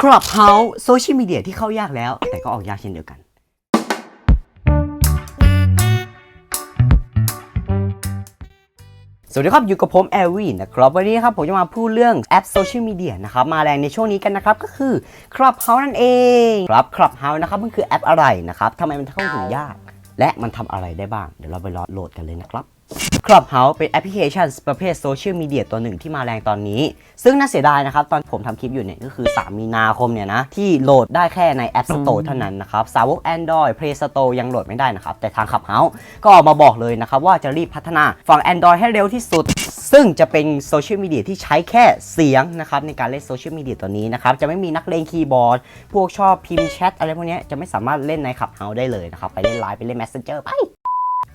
Clubhouse โซเชียลมีเดียที่เข้ายากแล้ว แต่ก็ออกยากเช่นเดียวกัน สวัสดีครับ อยู่กับผมแอลวีนะครับ วันนี้ครับผมจะมาพูดเรื่องแอปโซเชียลมีเดียนะครับ มาแรงในช่วงนี้กันนะครับ ก็คือ Clubhouse นั่นเองครับ Clubhouse นะครับ มันคือแอปอะไรนะครับทำไมมันเข้าถึงยาก และมันทำอะไรได้บ้าง เดี๋ยวเราไปรอโหลดกันเลยนะครับ Clubhouse เป็นแอปพลิเคชันประเภทโซเชียลมีเดียตัวหนึ่งที่มาแรงตอนนี้ ซึ่งน่าเสียดายนะครับ ตอนผมทำคลิปอยู่เนี่ยก็คือ 3 มีนาคมเนี่ยนะ ที่โหลดได้แค่ใน App Store เท่านั้นนะครับ สาวก Android Play Store ยังโหลดไม่ได้นะครับ แต่ทาง Clubhouse ก็ออกมาบอกเลยนะครับ ว่าจะรีบพัฒนาฝั่ง Android ให้เร็วที่สุด ซึ่งจะเป็นโซเชียลมีเดียที่ใช้แค่เสียงนะครับในการเล่นโซเชียลมีเดียตัวนี้นะครับจะไม่มีนักเลงคีย์บอร์ดพวกชอบพิมพ์แชทอะไรพวกนี้จะไม่สามารถเล่นใน Clubhouse ได้เลยนะครับไปเล่นไลน์ไปเล่น Messenger ไป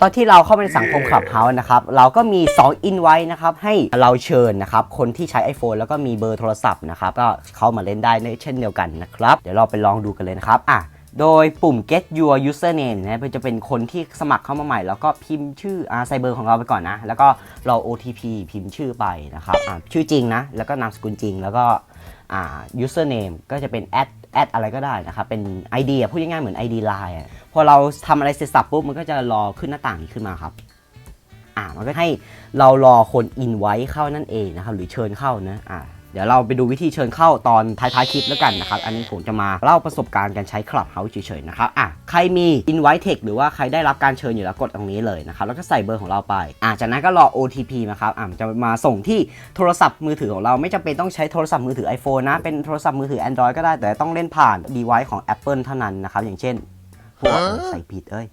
ตอนที่เราเข้าไปในสังคมขับเฮาส์นะครับ เราก็มี2อินไว้นะครับให้เราเชิญนะครับ คนที่ใช้ iPhone แล้วก็มีเบอร์โทรศัพท์นะครับ ก็เข้ามาเล่นได้ในเช่นเดียวกันนะครับ เดี๋ยวเราไปลองดูกันเลยนะครับอะโดยปุ่ม get your username นะมันจะเป็นคนที่สมัครเข้ามาใหม่ แล้วก็พิมพ์ชื่ออ่าใส่เบอร์ของเราไปก่อนนะ แล้วก็รอ OTP พิมพ์ชื่อไปนะครับอ่าชื่อจริงนะ แล้วก็นามสกุลจริง แล้วก็อ่า username ก็จะเป็นแอด แอดอะไรก็ได้นะครับ เป็น ID อะพูดง่ายๆเหมือน ID Line อะพอเราทำอะไรเสร็จสับปุ๊บมันก็จะรอขึ้นหน้าต่างนี้ขึ้นมาครับอ่ามันก็ให้เรารอคนอินไว้เข้านั่นเองนะครับ หรือเชิญเข้านะอ่า เดี๋ยวเราไปดูวิธีเชิญเข้าตอนท้ายๆคลิปแล้วกันนะครับ อันนี้ผมจะมาเล่าประสบการณ์การใช้ Clubhouse เฉยๆนะครับอะใครมี invite text หรือว่าใครได้รับการเชิญอยู่แล้วกดตรงนี้เลยนะครับ แล้วก็ใส่เบอร์ของเราไปอะจากนั้นก็รอ OTP นะครับอะมันจะมาส่งที่โทรศัพท์มือถือของเราไม่จำเป็นต้องใช้โทรศัพท์มือถือ iPhone นะ เป็นโทรศัพท์มือถือ Android ก็ได้แต่ต้องเล่นผ่าน device ของ Apple เท่านั้นนะครับอย่างเช่นพวกใส่ผิดเอ้ย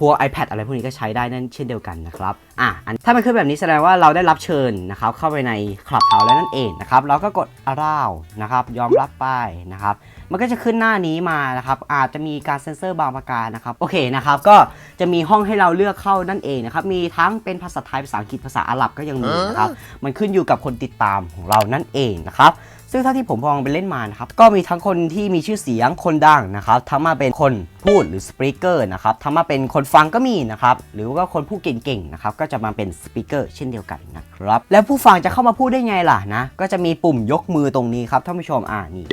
พวก iPad อะไรพวกนี้ก็ใช้ได้นั่นเช่นเดียวกันนะครับอะถ้ามันขึ้นแบบนี้แสดงว่าเราได้รับเชิญนะครับเข้าไปในคลับเราแล้วนั่นเองนะครับเราก็กด allow นะครับยอมรับไปนะครับมันก็จะขึ้นหน้านี้มานะครับ อาจจะมีการเซ็นเซอร์บางประการนะครับ โอเคนะครับ ก็จะมีห้องให้เราเลือกเข้านั่นเองนะครับ มีทั้งเป็นภาษาไทย ภาษาอังกฤษ ภาษาอาหรับก็ยังมีนะครับ มันขึ้นอยู่กับคนติดตามของเรานั่นเองนะครับซึ่งเท่าที่ผมลองไปเล่นมานะครับ ก็มีทั้งคนที่มีชื่อเสียงคนดังนะครับ ทั้งมาเป็นคนพูดหรือสปีกเกอร์นะครับ ทั้งมาเป็นคนฟังก็มีนะครับ หรือว่าคนพูดเก่งๆนะครับ ก็จะมาเป็นสปีกเกอร์เช่นเดียวกันนะครับ แล้วผู้ฟังจะเข้ามาพูดได้ไงล่ะนะ ก็จะมีปุ่มยกมือตรงนี้ครับท่านผู้ชม อ่านี่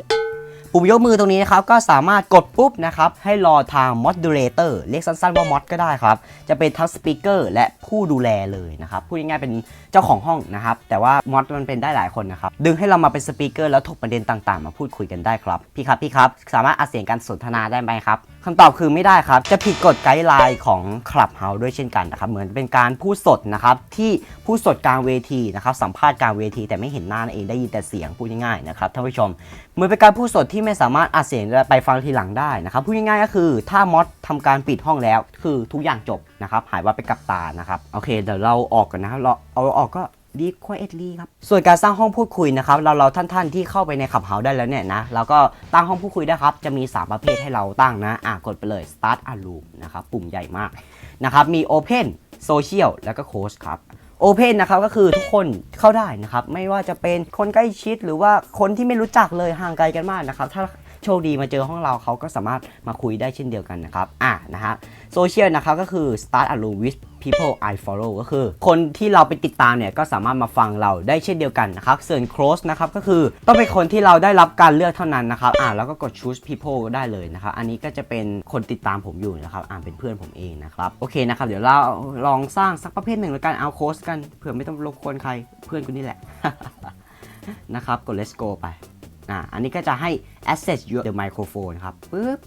ปุ่มยกมือตรงนี้นะครับก็สามารถกดปุ๊บนะครับให้รอทาง moderator เรียกสั้นๆว่า mod ก็ได้ครับ จะเป็นทั้ง speaker และผู้ดูแลเลยนะครับพูดง่ายๆเป็นเจ้าของห้องนะครับ แต่ว่า mod มันเป็นได้หลายคนนะครับ ดึงให้เรามาเป็น speaker แล้วถกประเด็นต่างๆ มาพูดคุยกันได้ครับ พี่ครับพี่ครับ สามารถอัดเสียงการสนทนาได้ไหมครับคำตอบคือไม่ได้ครับ จะผิดกฎไกด์ไลน์ของ Clubhouse ด้วยเช่นกันนะครับเหมือนเป็นการพูดสดนะครับที่พูดสดกลางเวทีนะครับสัมภาษณ์กลางเวทีแต่ไม่เห็นหน้านั่นเองได้ยินแต่เสียงพูดง่ายๆนะครับท่านผู้ชมเหมือนเป็นการพูดสดที่ไม่สามารถอัดเสียงไปฟังทีหลังได้นะครับพูดง่ายๆก็คือถ้ามอดทำการปิดห้องแล้ว คือทุกอย่างจบนะครับหายว่าไปกับตานะครับโอเคเดี๋ยวเราออกกันนะครับเราเอาออกก็ดีควายเอ็ดลีครับ ส่วนการสร้างห้องพูดคุยนะครับ เราเราท่านๆที่เข้าไปในขับเฮาได้แล้วเนี่ยนะเราก็ตั้งห้องพูดคุยได้ครับ จะมี 3 ประเภทให้เราตั้งนะ อะกดไปเลย start a room นะครับ ปุ่มใหญ่มากนะครับ มี open social แล้วก็ close ครับ โอเพนนะครับก็คือทุกคนเข้าได้นะครับ ไม่ว่าจะเป็นคนใกล้ชิดหรือว่าคนที่ไม่รู้จักเลยห่างไกลกันมากนะครับ ถ้าโชคดีมาเจอห้องเราเขาก็สามารถมาคุยได้เช่นเดียวกันนะครับ อะนะฮะโซเชียลนะครับก็คือ start a room with people I follow ก็คือ คนที่เราไปติดตามเนี่ยก็สามารถมาฟังเราได้เช่นเดียวกันนะครับส่วน close นะครับก็คือต้องเป็นคนที่เราได้รับการเลือกเท่านั้นนะครับอะแล้วก็กด choose people ได้เลยนะครับอันนี้ก็จะเป็นคนติดตามผมอยู่นะครับอ่าเป็นเพื่อนผมเองนะครับโอเคนะครับเดี๋ยวเราลองสร้างสักประเภทหนึ่งแล้วกันเอาโค้ชกันเผื่อไม่ต้องรบกวนใครเพื่อนกูนี่แหละนะครับกด let's go ไปอ่าอันนี้ก็จะให้ access your the microphone ครับปึ๊บ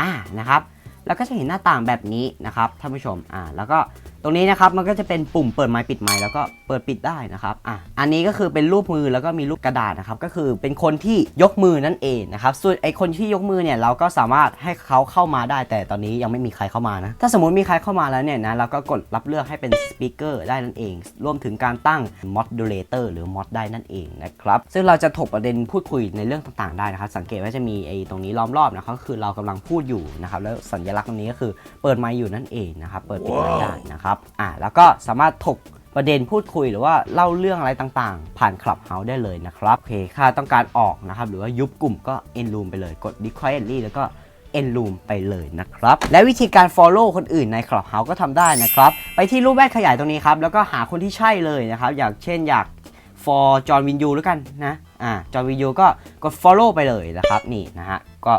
อ่านะครับ แล้วก็จะเห็นหน้าต่างแบบนี้นะครับท่านผู้ชมอ่าแล้วก็ ตรงนี้นะครับมันก็จะเป็นปุ่มเปิดไมค์ปิดไมค์แล้วก็เปิดปิดได้นะครับอะอันนี้ก็คือเป็นรูปมือแล้วก็มีรูปกระดาษนะครับก็คือเป็นคนที่ยกมือนั่นเองนะครับส่วนไอคนที่ยกมือเนี่ยเราก็สามารถให้เขาเข้ามาได้ แต่ตอนนี้ยังไม่มีใครเข้ามานะถ้าสมมุติมีใครเข้ามาแล้วเนี่ยนะเราก็กดรับเลือกให้เป็นสปีกเกอร์ได้นั่นเอง รวมถึงการตั้ง moderator หรือ mod ได้นั่นเองนะครับซึ่งเราจะถกประเด็นพูดคุยในเรื่องต่างๆได้นะครับสังเกตว่าจะมีไอ้ตรงนี้ล้อมรอบนะครับก็คือเรากำลังพูดอยู่นะครับแล้วสัญลักษณ์ตรงนี้ก็คือเปิดไมค์อยู่นั่นเองนะครับเปิดปิดไมค์ได้นะครับอ่าแล้วก็สามารถถกประเด็นพูดคุยหรือว่าเล่าเรื่องอะไรต่างๆ ผ่าน Clubhouse ได้เลยนะครับโอเคค่าต้องการออกนะครับ หรือว่ายุบกลุ่มก็ end room ไปเลยกด decline แล้วก็ end room ไปเลยนะครับ และวิธีการ follow คนอื่นใน Clubhouse ก็ทำได้นะครับ ไปที่รูปแว่นขยายตรงนี้ครับ แล้วก็หาคนที่ใช่เลยนะครับ อย่างเช่นอยาก for จอห์นวินยูแล้วกันนะ อ่า จอยวิดีโอก็กด follow ไปเลยนะครับ นี่นะฮะ ก็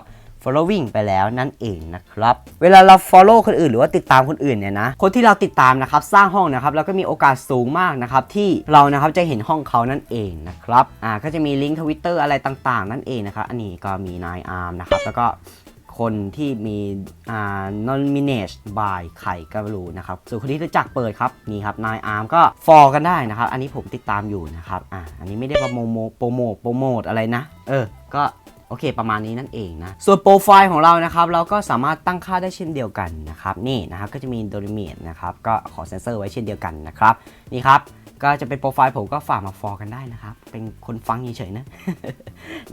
following ไปแล้วนั่นเองนะครับ เวลาเรา follow คนอื่นหรือว่าติดตามคนอื่นเนี่ยนะ คนที่เราติดตามนะครับสร้างห้องนะครับแล้วก็มีโอกาสสูงมากนะครับที่เรานะครับจะเห็นห้องเขานั่นเองนะครับอ่าก็จะมีลิงก์ทวิตเตอร์อะไรต่างๆ นั่นเองนะครับอันนี้ก็มีนายอาร์มนะครับแล้วก็คนที่มีอ่า nominate by ไข่กระรูนะครับ ส่วนคนที่รู้จักเปิดครับนี่ครับนายอาร์มก็ฟอลกันได้นะครับ อันนี้ผมติดตามอยู่นะครับอ่าอันนี้ไม่ได้โปรโมโปรโมโปรโมทอะไรนะ เออ ก็ โอเค ประมาณนี้นั่นเองนะ ส่วนโปรไฟล์ของเรานะครับ เราก็สามารถตั้งค่าได้เช่นเดียวกันนะครับ นี่นะครับ ก็จะมีโดริเมตนะครับ ก็ขอเซนเซอร์ไว้เช่นเดียวกันนะครับ นี่ครับ ก็จะเป็นโปรไฟล์ผมก็ฝากมาฟอกันได้นะครับ เป็นคนฟังเฉยๆนะ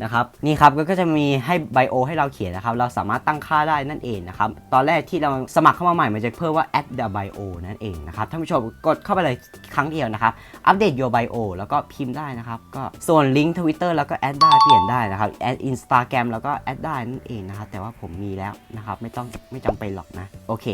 นะครับนี่ครับก็จะมีให้ไบโอให้เราเขียนนะครับ เราสามารถตั้งค่าได้นั่นเองนะครับ ตอนแรกที่เราสมัครเข้ามาใหม่ มันจะเพิ่มว่า add the bio นั่นเองนะครับท่านผู้ชมกดเข้าไปเลยครั้งเดียวนะครับ อัปเดต your bio แล้วก็พิมพ์ได้นะครับ ก็ส่วนลิงก์ Twitter แล้วก็แอดได้เปลี่ยนได้นะครับแอด Instagram แล้วก็แอดได้นั่นเองนะครับแต่ว่าผมมีแล้วนะครับไม่ต้องไม่จำเป็นหรอกนะโอเค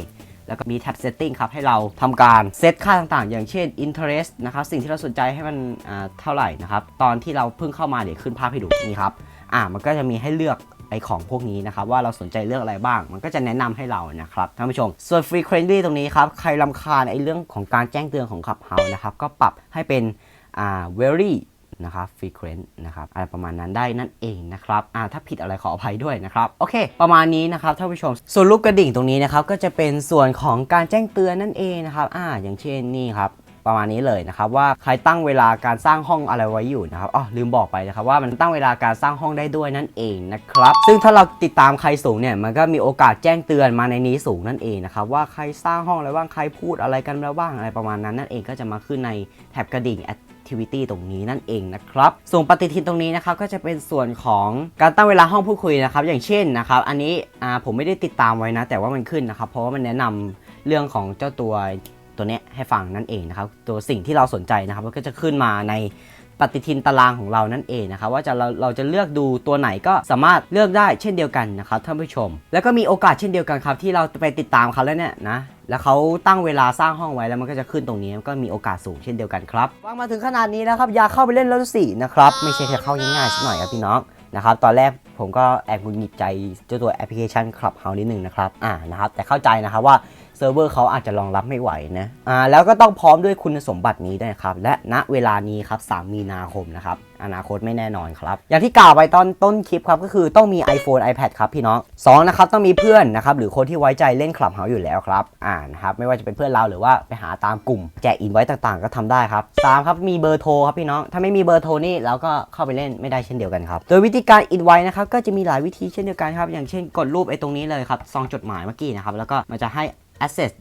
แล้วก็มีแท็บ setting ครับ ให้เราทำการเซตค่าต่างๆ อย่างเช่น interest นะครับ สิ่งที่เราสนใจให้มันอ่าเท่าไหร่นะครับ ตอนที่เราเพิ่งเข้ามาเดี๋ยวขึ้นภาพให้ดูนี่ครับ อ่า มันก็จะมีให้เลือกไอของพวกนี้นะครับ ว่าเราสนใจเลือกอะไรบ้าง มันก็จะแนะนำให้เรานะครับท่านผู้ชม ส่วน frequently ตรงนี้ครับ ใครลำคาญไอเรื่องของการแจ้งเตือนของ Clubhouse นะครับก็ปรับให้เป็นอ่า very นะครับ frequent นะครับอะไรประมาณนั้นได้นั่นเองนะครับอ่าถ้าผิดอะไรขออภัยด้วยนะครับโอเค ประมาณนี้นะครับท่านผู้ชม ส่วนรูปกระดิ่งตรงนี้นะครับก็จะเป็นส่วนของการแจ้งเตือนนั่นเองนะครับอ่าอย่างเช่นนี่ครับประมาณนี้เลยนะครับว่าใครตั้งเวลาการสร้างห้องอะไรไว้อยู่นะครับอ๋อลืมบอกไปนะครับว่ามันตั้งเวลาการสร้างห้องได้ด้วยนั่นเองนะครับ ซึ่งถ้าเราติดตามใครสูงเนี่ยมันก็มีโอกาสแจ้งเตือนมาในนี้สูงนั่นเองนะครับว่าใครสร้างห้องอะไรบ้างใครพูดอะไรกันแล้วบ้างอะไรประมาณนั้นนั่นเองก็จะมาขึ้นในแท็บกระดิ่ง activity ตรงนี้นั่นเองนะครับส่วนปฏิทินตรงนี้นะครับก็จะเป็นส่วนของการตั้งเวลาห้องพูดคุยนะครับอย่างเช่นนะครับอันนี้ผมไม่ได้ติดตามไว้นะ แต่ว่ามันขึ้นนะครับเพราะว่ามันแนะนำเรื่องของเจ้าตัวตัวนี้ให้ฟังนั่นเองนะครับตัวสิ่งที่เราสนใจนะครับก็จะขึ้นมาในปฏิทินตารางของเรานั่นเองนะครับว่าจะเราเราจะเลือกดูตัวไหนก็สามารถเลือกได้เช่นเดียวกันนะครับท่านผู้ชม แล้วก็มีโอกาสเช่นเดียวกันครับที่เราไปติดตามเขาแล้วเนี่ยนะ แล้วเขาตั้งเวลาสร้างห้องไว้แล้วมันก็จะขึ้นตรงนี้ก็มีโอกาสสูงเช่นเดียวกันครับฟังมาถึงขนาดนี้แล้วครับอยากเข้าไปเล่นแล้วสินะครับไม่ใช่แค่เข้าง่ายๆสักหน่อยครับพี่น้องนะครับตอนแรกผมก็แอบหงุดหงิดใจเจ้าตัวแอปพลิเคชัน Clubhouse นิดนึงนะครับอ่านะครับแต่เข้าใจนะครับว่า เซิร์ฟเวอร์เขาอาจจะรองรับไม่ไหวนะอ่าแล้วก็ต้องพร้อมด้วยคุณสมบัตินี้ด้วยครับ และณเวลานี้ครับ 3 มีนาคมนะครับ อนาคตไม่แน่นอนครับ อย่างที่กล่าวไปตอนต้นคลิปครับก็คือต้องมี iPhone iPad ครับพี่น้อง2นะครับต้องมีเพื่อนนะครับหรือคนที่ไว้ใจเล่นคลับเฮาอยู่แล้วครับอ่านะครับไม่ว่าจะเป็นเพื่อนเราหรือว่าไปหาตามกลุ่มแจกอินไว้ต่างๆ ก็ทำได้ครับ3ครับมีเบอร์โทรครับพี่น้องถ้าไม่มีเบอร์โทรนี่เราก็เข้าไปเล่นไม่ได้เช่นเดียวกันครับโดยวิธีการอินไว้นะครับก็จะมีหลายวิธีเช่นเดียวกันครับอย่างเช่นกดรูปไอ้ตรงนี้เลยครับซองจดหมายเมื่อกี้นะครับแล้วก็มันจะให้ access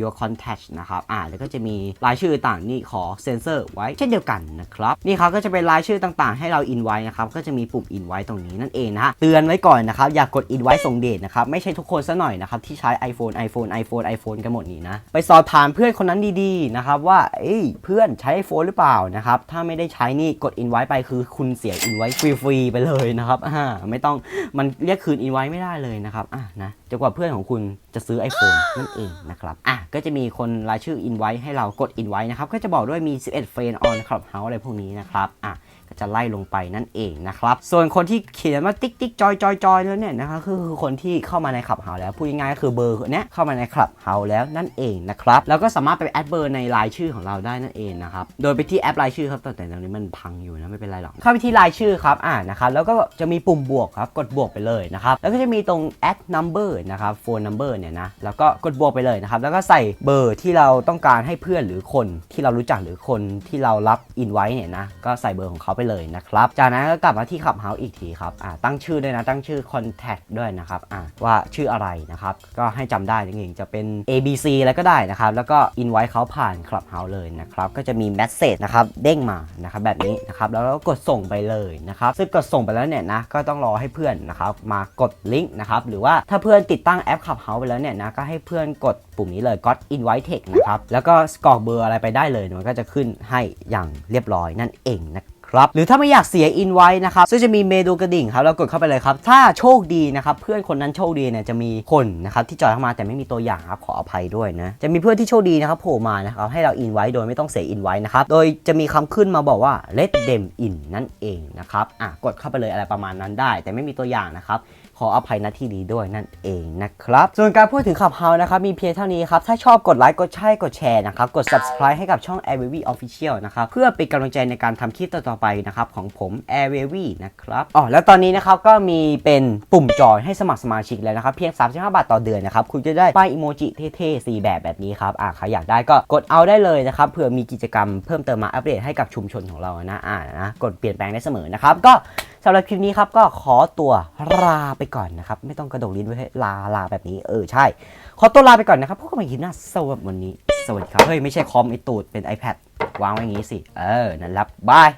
your contact นะครับอ่าแล้วก็จะมีรายชื่อต่างนี่ขอเซ็นเซอร์ไว้เช่นเดียวกันนะครับนี่ครับก็จะเป็นรายชื่อต่างๆ ให้เรา in ไว้นะครับก็จะมีปุ่ม in ไว้ตรงนี้นั่นเองนะฮะเตือนไว้ก่อนนะครับอย่ากกด in ไว้ส่งเดทนะครับไม่ใช่ทุกคนซะหน่อยนะครับที่ใช้ iPhone iPhone iPhone iPhone กันหมดนี่นะไปสอบถามเพื่อนคนนั้นดีๆนะครับว่าเอ้ยเพื่อนใช้ iPhone หรือเปล่านะครับถ้าไม่ได้ใช้นี่กด in ไว้ไปคือคุณเสีย in ไว้ฟรีๆไปเลยนะครับอ่าไม่ต้องมันเรียกคืน in ไว้ไม่ได้เลยนะครับอ่านะจนกว่าเพื่อนของคุณ จะซื้อ iPhone นั่นเองนะครับ อะ ก็จะมีคนรายชื่ออินไว้ให้เรากดอินไว้นะครับ ก็จะบอกด้วยมี 11 เฟรนออนคลับเฮาอะไรพวกนี้นะครับ อะ จะไล่ลงไปนั่นเองนะครับ ส่วนคนที่เขียนว่าติ๊กติ๊กจอยจอยจอยแล้วเนี่ยนะครับคือคือคนที่เข้ามาในคลับเฮาแล้วพูดง่ายๆก็คือเบอร์เนี้ยเข้ามาในคลับเฮาแล้วนั่นเองนะครับแล้วก็สามารถไปแอดเบอร์ในรายชื่อของเราได้นั่นเองนะครับโดยไปที่แอปรายชื่อครับแต่ตอนนี้มันพังอยู่นะไม่เป็นไรหรอกเข้าไปที่รายชื่อครับอ่านะครับแล้วก็จะมีปุ่มบวกครับกดบวกไปเลยนะครับแล้วก็จะมีตรง add number นะครับ phone number เนี่ยนะแล้วก็กดบวกไปเลยนะครับแล้วก็ใส่เบอร์ที่เราต้องการให้เพื่อนหรือคนที่เรารู้จักหรือคนที่เรารับอินไว้เนี่ยนะก็ใส่เบอร์ของเขาไปเลยนะครับ จากนั้นก็กลับมาที่ขับเฮาอีกทีครับอ่าตั้งชื่อด้วยนะตั้งชื่อ contact ด้วยนะครับอ่าว่าชื่ออะไรนะครับ ก็ให้จำได้จริงๆจะเป็น A B C อะไรก็ได้นะครับ แล้วก็อินไว้เขาผ่าน Clubhouse เลยนะครับ ก็จะมี message นะครับเด้งมานะครับแบบนี้นะครับแล้วก็กดส่งไปเลยนะครับซึ่งกดส่งไปแล้วเนี่ยนะก็ต้องรอให้เพื่อนนะครับมากดลิงก์นะครับหรือว่าถ้าเพื่อนติดตั้งแอป Clubhouse ไปแล้วเนี่ยนะก็ให้เพื่อนกดปุ่มนี้เลย got invite text นะครับแล้วก็กรอกเบอร์อะไรไปได้เลยมันก็จะขึ้นให้อย่างเรียบร้อยนั่นเองนะครับนะครับ หรือถ้าไม่อยากเสียอินไว้นะครับซึ่งจะมีเมนูกระดิ่งครับเรากดเข้าไปเลยครับ ถ้าโชคดีนะครับเพื่อนคนนั้นโชคดีเนี่ยจะมีคนนะครับที่จอยเข้ามาแต่ไม่มีตัวอย่างครับขออภัยด้วยนะจะมีเพื่อนที่โชคดีนะครับโผล่มานะครับให้เราอินไว้โดยไม่ต้องเสียอินไว้นะครับโดยจะมีคำขึ้นมาบอกว่า let them in นั่นเองนะครับอะกดเข้าไปเลยอะไรประมาณนั้นได้ แต่ไม่มีตัวอย่างนะครับ ขออภัยณที่นี้ด้วยนั่นเองนะครับ ส่วนการพูดถึงขับเฮานะครับ มีเพียงเท่านี้ครับ ถ้าชอบกดไลค์ กดแชร์กดแชร์นะครับ กด subscribe ให้กับช่อง a i r w a v y Official นะครับ เพื่อเป็นกำลังใจในการทำคลิปต่อๆไปนะครับของผม a i r w a v y นะครับอ๋อแล้วตอนนี้นะครับก็มีเป็นปุ่มจอยให้สมัครสมาชิกแล้วนะครับ เพียง 35 บาทต่อเดือนนะครับคุณจะได้ป้ายอีโมจิเท่ๆ4แบบแบบนี้ครับอ่าใครอยากได้ก็กดเอาได้เลยนะครับเผื่อมีกิจกรรมเพิ่มเติมมาอัปเดตให้กับชุมชนของเรานะอ่านะกดเปลี่ยนแปลงได้เสมอนะครับก็ สำหรับคลิปนี้ครับก็ขอตัวลาไปก่อนนะครับ ไม่ต้องกระดกลิ้นไว้ให้ลาลาแบบนี้เออใช่ ขอตัวลาไปก่อนนะครับพบกันใหม่คลิปหน้าสวัสดีวันนี้ สวัสดีครับ เฮ้ย ไม่ใช่คอมไอตูดเป็น iPad วางไว้อย่างงี้สิ เออ นั่นรับ บาย